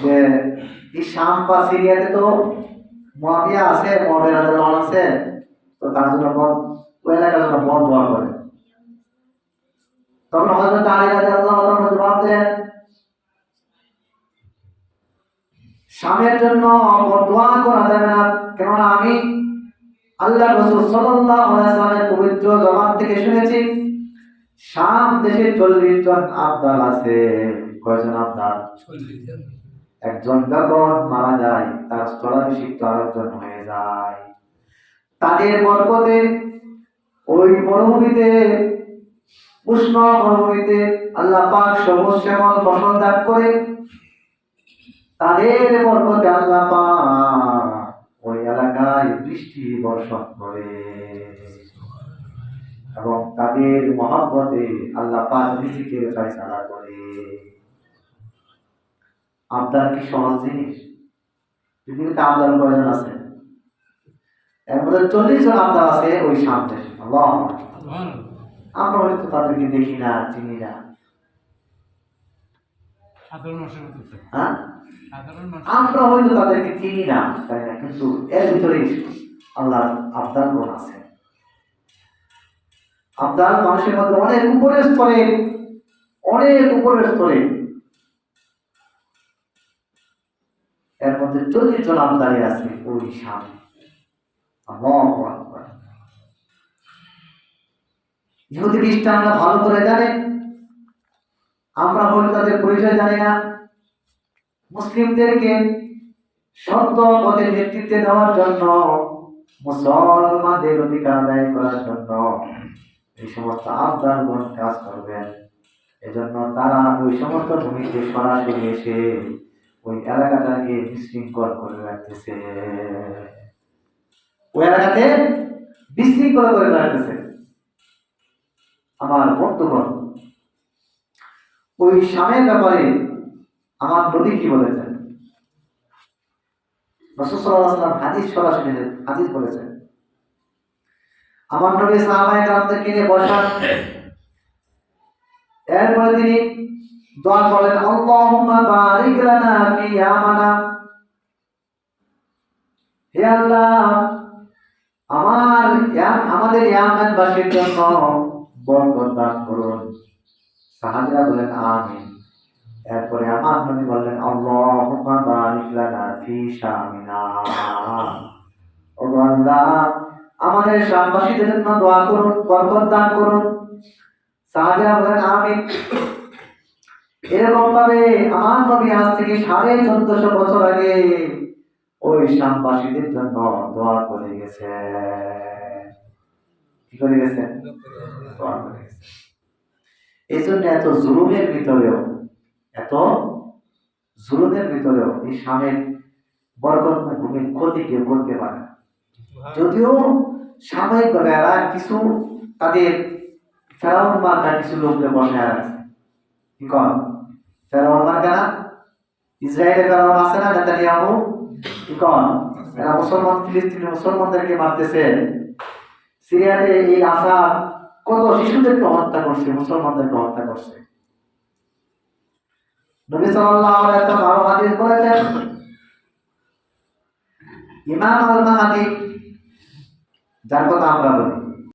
যে এই শাম বা সিরিয়াতে তো মহাবিয়া আছে আছে, তো তার জন্য বন ওই এলাকার জন্য বন করে। তখন হজরত আলী রাজি আল্লাহ জবাব দেন, স্বামীর জন্য দোয়া করা যাবে না, কেননা আমি আল্লাহ রসুল সাল্লামের পবিত্র জবান থেকে শুনেছি, শাম দেশে চল্লিশ জন আবদাল আছে। কয়জন আবদাল একজন যখন মারা যায়, তার স্থলাভিষিক্ত আরেকজন হয়ে যায়। তাদের বরকতে ওই মরুভূমিতে, উষ্ণ মরুভূমিতে আল্লাহ পাক সবুজ শ্যামল ফসল দান করে তাদের বরকতে আল্লাহ পাক ওই এলাকায় বৃষ্টি বর্ষণ করে। এবং তাদের মহাব্বতে আল্লাহ পাক রিজিকের ফয়সালা করে। আবদার কি সহজ জিনিস? পৃথিবীতে আবদার কয়জন আছে? এর মধ্যে চল্লিশ জন আবদার আছে ওই সামনে। আমরা হয়তো তাদেরকে দেখি না চিনি না। হ্যাঁ? আমরা হয়তো তাদেরকে চিনি না তাই না? কিন্তু এর ভিতরেই আল্লাহর আবদার গুণ আছে। আবদার মানুষের মধ্যে অনেক উপরের স্তরে অনেক উপরের স্তরে এর মধ্যে চল্লিশ জন আবদারি আছে ওই আকবার। ইহুদি খ্রিস্টানরা ভালো করে জানে, আমরা হয়তো তাদের পরিচয় জানি না। মুসলিমদেরকে সত্য পথে নেতৃত্বে দেওয়ার জন্য মুসলমানদের অধিকার আদায় করার জন্য এই সমস্ত আবদারগণ কাজ করবেন। এজন্য তারা ওই সমস্ত ভূমিতে সরাসরি এসে ওই এলাকাটাকে বিশৃঙ্খল করে রাখতেছে। ওই এলাকাতে বিশৃঙ্খল করে রাখতেছে। আমার বর্তমান ওই স্বামীর ব্যাপারে আমার নবী কি বলেছেন? বলেছেন। আমার নবী বসান এরপরে তিনি দোয়া করেন আল্লাহুম্মা বারিক লানা ফি ইয়ামানা হে আল্লাহ, আমার আমাদের ইয়ামানবাসীর জন্য বরকত দান করুন। সাহাবীরা বলেন, আমিন। এরপরে আমার নবী বললেন, আল্লাহুম্মা বারিক লানা ফি শামিনা। ও আল্লাহ আমাদের শামবাসীদের জন্য দোয়া করুন, বরকত দান করুন। বলেন, আমিন। এরকম ভাবে আমার নবী আজ থেকে সাড়ে চোদ্দশো বছর আগে ওই শামবাসীদের জন্য দোয়া করে গেছে। কি করে গেছে? এই জন্য এত জুলুমের ভিতরেও, এত জুলুমের ভিতরেও এই স্বামীর বরকত ভূমির ক্ষতি কেউ করতে পারে যদিও সাময়িকভাবে এরা কিছু তাদের ফেরাউন মার্কা কিছু লোকদের বসে আছে। কি কন? ফেরাউন মার্কা ইসরায়েলের ফেরাউন আছে না, নেতানিয়াহু? কি কন? এরা মুসলমান, ফিলিস্তিনি মুসলমানদেরকে মারতেছে। সিরিয়াতে এই আশা কত শিশুদেরকে হত্যা করছে, মুসলমানদেরকে হত্যা করছে। নবী সাল্লাল্লাহু আলাইহি ওয়াসাল্লাম আরও হাদিস বলেছেন, ইমাম আল মাহাদি যার কথা আমরা বলি